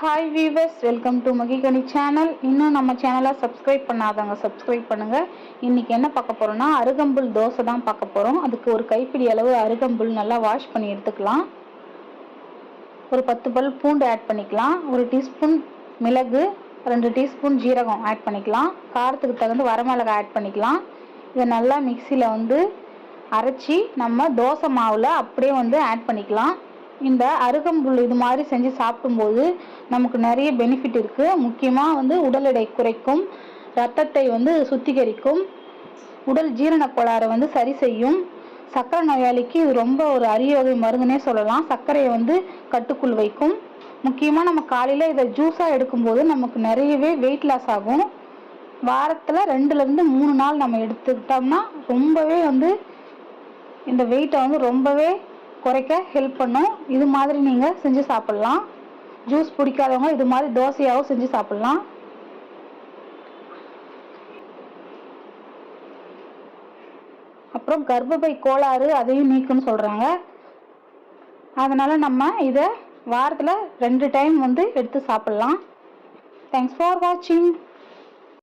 Hi viewers welcome to மகிகணி channel இன்னும் நம்ம சேனலை சப்ஸ்கிரைப் பண்ணாதவங்க சப்ஸ்கிரைப் பண்ணுங்கள் இன்றைக்கி என்ன பார்க்க போகிறோன்னா அருகம்புல் தோசை தான் பார்க்க போகிறோம் அதுக்கு ஒரு கைப்பிடி அளவு அருகம்புல் நல்லா வாஷ் பண்ணி எடுத்துக்கலாம். ஒரு பத்து பல் பூண்டு ஆட் பண்ணிக்கலாம். ஒரு டீஸ்பூன் மிளகு ரெண்டு டீஸ்பூன் ஜீரகம் ஆட் பண்ணிக்கலாம். காரத்துக்கு தகுந்த வரமிளகா ஆட் பண்ணிக்கலாம். இதை நல்லா மிக்சியில் வந்து அரைச்சி நம்ம தோசை மாவில் அப்படியே வந்து ஆட் பண்ணிக்கலாம். இந்த அருகம்புல் இது மாதிரி செஞ்சு சாப்பிடும்போது நமக்கு நிறைய பெனிஃபிட் இருக்குது முக்கியமாக வந்து உடல் எடை குறைக்கும் ரத்தத்தை வந்து சுத்திகரிக்கும் உடல் ஜீரண கோளாறை வந்து சரி செய்யும். சர்க்கரை நோயாளிக்கு இது ரொம்ப ஒரு அரிய வகை மருந்துனே சொல்லலாம். சர்க்கரையை வந்து கட்டுக்குள் வைக்கும். முக்கியமாக நம்ம காலையில் இதை ஜூஸாக எடுக்கும்போது நமக்கு நிறையவே வெயிட் லாஸ் ஆகும். வாரத்தில் ரெண்டுலேருந்து மூணு நாள் நம்ம எடுத்துக்கிட்டோம்னா ரொம்பவே வந்து இந்த வெயிட்டை வந்து ரொம்பவே குறைக்க ஹெல்ப் பண்ணும். இது மாதிரி நீங்கள் செஞ்சு சாப்பிட்லாம். ஜூஸ் பிடிக்காதவங்க இது மாதிரி தோசையாகவும் செஞ்சு சாப்பிட்லாம். அப்புறம் கர்ப்பப்பை கோளாறு அதையும் நீக்குன்னு சொல்கிறாங்க அதனால் நம்ம இதை வாரத்தில் ரெண்டு டைம் வந்து எடுத்து சாப்பிட்லாம். தேங்க்ஸ் ஃபார் வாட்சிங்